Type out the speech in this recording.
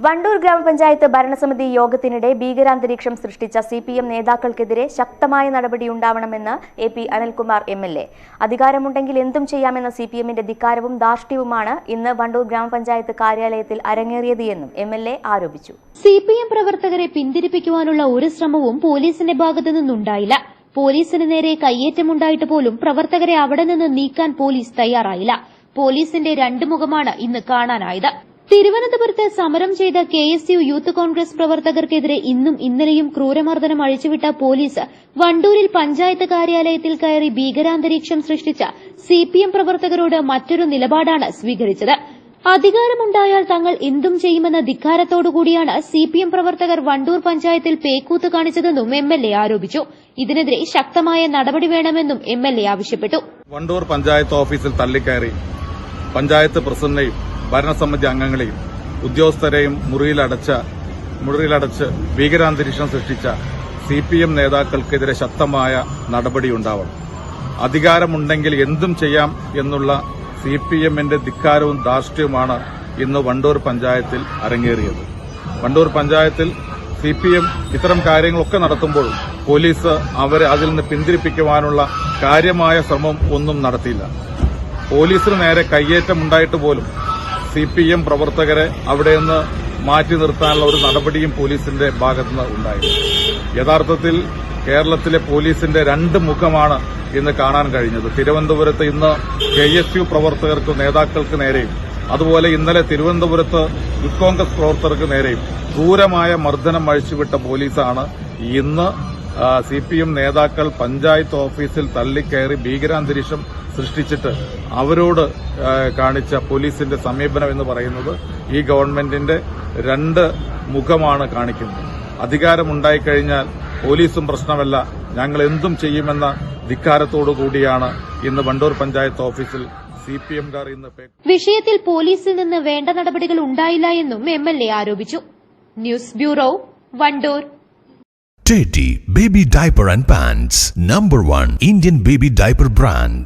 Wandoor ഗ്രാമപഞ്ചായത്ത് ഭരണസമിതി യോഗത്തിനിടെ ഭീകരാന്തരീക്ഷം സൃഷ്ടിച്ച സി പി എം നേതാക്കൾക്കെതിരെ ശക്തമായ നടപടിയുണ്ടാവണമെന്ന് A P Anilkumar M L A. അധികാരമുണ്ടെങ്കിൽ എന്തും ചെയ്യാമെന്ന സി പി എമ്മിന്റെ ധിക്കാരവും ധാർഷ്ട്യവുമാണ് ഇന്ന് വണ്ടൂർ ഗ്രാമപഞ്ചായത്ത് കാര്യാലയത്തിൽ അരങ്ങേറിയത് എന്നും എം എൽ എ ആരോപിച്ചു. സി പി എം പ്രവർത്തകരെ പിന്തിരിപ്പിക്കുവാനുള്ള ഒരു ശ്രമവും പോലീസിന്റെ ഭാഗത്തു നിന്നുണ്ടായില്ല. പോലീസിന് നേരെ കയ്യേറ്റമുണ്ടായിട്ട് പോലും പ്രവർത്തകരെ അവിടെ നിന്ന് നീക്കാൻ പോലീസ് തയ്യാറായില്ല. പോലീസിന്റെ രണ്ട് മുഖമാണ് ഇന്ന് കാണാനായത്. തിരുവനന്തപുരത്ത് സമരം ചെയ്ത K S U youth Congress പ്രവർത്തകർക്കെതിരെ ഇന്നും ഇന്നലെയും ക്രൂരമർദ്ദനം അഴിച്ചുവിട്ട പോലീസ് വണ്ടൂരിൽ പഞ്ചായത്ത് കാര്യാലയത്തിൽ കയറി ഭീകരാന്തരീക്ഷം സൃഷ്ടിച്ച സിപിഎം പ്രവർത്തകരോട് മറ്റൊരു നിലപാടാണ് സ്വീകരിച്ചത്. അധികാരമുണ്ടായാൽ തങ്ങൾ എന്തും ചെയ്യുമെന്ന ധിക്കാരത്തോടുകൂടിയാണ് സി പി എം പ്രവർത്തകർ വണ്ടൂർ പഞ്ചായത്തിൽ പേക്കൂത്ത് കാണിച്ചതെന്നും എം എൽ എ ആരോപിച്ചു. ഇതിനെതിരെ ശക്തമായ നടപടി വേണമെന്നും എം എൽ എ ആവശ്യപ്പെട്ടു. വണ്ടൂർ പഞ്ചായത്ത് ഓഫീസിൽ തള്ളിക്കയറി പഞ്ചായത്ത് പ്രസിഡന്റിനെയും ഭരണസമിതി അംഗങ്ങളെയും ഉദ്യോഗസ്ഥരെയും മുറിയിലടച്ച മുറിയിലടച്ച് ഭീകരാന്തരീക്ഷം സൃഷ്ടിച്ച സി പി എം നേതാക്കൾക്കെതിരെ ശക്തമായ നടപടിയുണ്ടാവണം. അധികാരമുണ്ടെങ്കിൽ എന്തും ചെയ്യാം എന്നുള്ള സി പി എമ്മിന്റെ ധിക്കാരവും ധാർഷ്ട്യവുമാണ് ഇന്ന് വണ്ടൂർ പഞ്ചായത്തിൽ അരങ്ങേറിയത്. വണ്ടൂർ പഞ്ചായത്തിൽ സി പി എം ഇത്തരം കാര്യങ്ങളൊക്കെ നടത്തുമ്പോൾ പോലീസ് അവരെ അതിൽ നിന്ന് പിന്തിരിപ്പിക്കുവാനുള്ള കാര്യമായ ശ്രമം ഒന്നും നടത്തിയില്ല. പോലീസിന് നേരെ കയ്യേറ്റമുണ്ടായിട്ട് പോലും സി പി എം പ്രവർത്തകരെ അവിടെ നിന്ന് മാറ്റി നിർത്താനുള്ള ഒരു നടപടിയും പോലീസിന്റെ ഭാഗത്തുനിന്ന് ഉണ്ടായിരുന്നു യഥാർത്ഥത്തിൽ കേരളത്തിലെ പോലീസിന്റെ രണ്ട് മുഖമാണ് ഇന്ന് കാണാൻ കഴിഞ്ഞത്. തിരുവനന്തപുരത്ത് ഇന്ന് കെ എസ് യു പ്രവർത്തകർക്ക് നേതാക്കൾക്ക് നേരെയും അതുപോലെ ഇന്നലെ തിരുവനന്തപുരത്ത് യൂത്ത് കോൺഗ്രസ് പ്രവർത്തകർക്ക് നേരെയും ക്രൂരമായ മർദ്ദനം അഴിച്ചുവിട്ട പോലീസാണ് ഇന്ന് സി പി എം നേതാക്കൾ പഞ്ചായത്ത് ഓഫീസിൽ തള്ളിക്കയറി ഭീകരാന്തരീക്ഷം സൃഷ്ടിച്ചിട്ട് അവരോട് കാണിച്ച പോലീസിന്റെ സമീപനം എന്ന് പറയുന്നത് ഈ ഗവൺമെന്റിന്റെ രണ്ട് മുഖമാണ് കാണിക്കുന്നത്. അധികാരമുണ്ടായിക്കഴിഞ്ഞാൽ പോലീസും പ്രശ്നമല്ല. ഞങ്ങൾ എന്തും ചെയ്യുമെന്ന ധിക്കാരത്തോടു കൂടിയാണ് ഇന്ന് വണ്ടൂർ പഞ്ചായത്ത് ഓഫീസിൽ സി പി എംകാർ ഇന്ന് വിഷയത്തിൽ പോലീസിൽ നിന്ന് വേണ്ട നടപടികൾ ഉണ്ടായില്ല എന്നും എം എൽ എ ആരോപിച്ചു. News bureau Wandoor. Teddy Baby Diaper and Pants Number 1 Indian Baby Diaper Brand.